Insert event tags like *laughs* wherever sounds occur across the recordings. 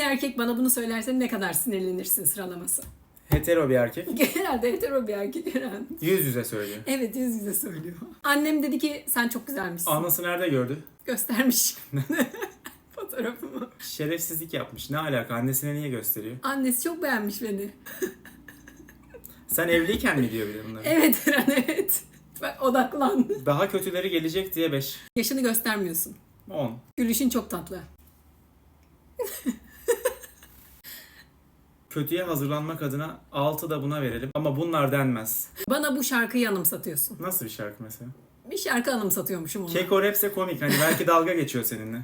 Bir erkek bana bunu söylerse ne kadar sinirlenirsin sıralaması. *laughs* Hetero bir erkek. *laughs* Herhalde hetero bir erkek herhalde. Yüz yüze söylüyor. Evet yüz yüze söylüyor. Annem dedi ki sen çok güzelmişsin. Anası nerede gördü? Göstermiş *laughs* fotoğrafımı. Şerefsizlik yapmış. Ne alaka? Annesine niye gösteriyor? Annesi çok beğenmiş beni. Sen evliyken mi diyor bir de bunları? Evet Eren evet. Bak odaklan. Daha kötüleri gelecek diye 5. Yaşını göstermiyorsun. 10. Gülüşün çok tatlı. Kötüye hazırlanmak adına 6 da buna verelim. Ama bunlar denmez. Bana bu şarkıyı anımsatıyorsun. Nasıl bir şarkı mesela? Bir şarkı anımsatıyormuşum ona. Keko rapse komik. Hani belki dalga geçiyor seninle.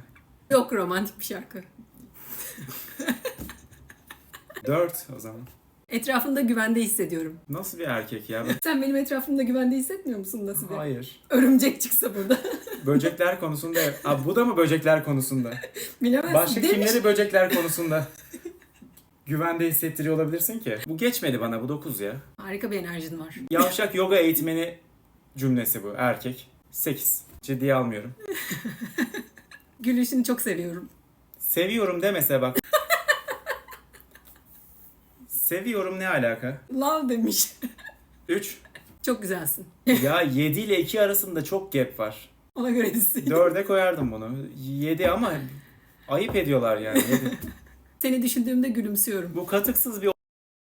Yok romantik bir şarkı. *laughs* 4 o zaman. Etrafında güvende hissediyorum. Nasıl bir erkek ya? Sen benim etrafımda güvende hissetmiyor musun nasıl bir? Hayır. Örümcek çıksa burada. *laughs* Böcekler konusunda. Abi bu da mı böcekler konusunda? Bilemezsin. Başka Demiş. kimleri böcekler konusunda güvende hissettiriyor olabilirsin ki? Bu geçmedi bana bu 9 ya. Harika bir enerjin var. *laughs* Yavşak yoga eğitmeni cümlesi bu erkek. 8. Ciddiye almıyorum. *laughs* Gülüşünü çok seviyorum. Seviyorum demese bak. Seviyorum ne alaka? Love demiş. *laughs* 3. çok güzelsin. Ya 7 ile 2 arasında çok gap var. Ona göre hissedin. 4'e koyardım bunu. 7 ama ayıp ediyorlar yani. Yedi. Seni düşündüğümde gülümsüyorum. Bu katıksız bir.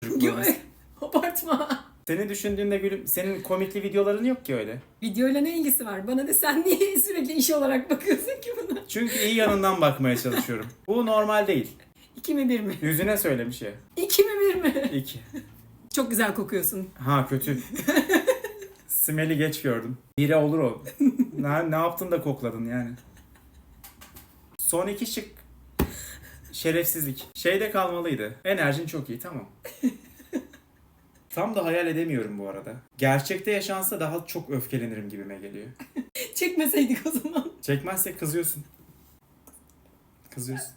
*laughs* Abartma. Seni düşündüğünde gülüm... Senin komikli videoların yok ki öyle. Videoyla ne ilgisi var? Bana de sen niye *laughs* sürekli iş olarak bakıyorsun ki buna? Çünkü iyi yanından bakmaya çalışıyorum. *laughs* Bu normal değil. İki mi bir mi? Yüzüne söylemiş ya. İki mi bir mi? 2. Çok güzel kokuyorsun. Ha kötü. Smeli geç gördüm. Biri olur o. Ne, ne yaptın da kokladın yani. Son iki şık. Şerefsizlik. Şeyde kalmalıydı. Enerjin çok iyi tamam. *laughs* Tam da hayal edemiyorum bu arada. Gerçekte yaşansa daha çok öfkelenirim gibime geliyor. *laughs* Çekmeseydik o zaman. Çekmezse kızıyorsun. Kızıyorsun.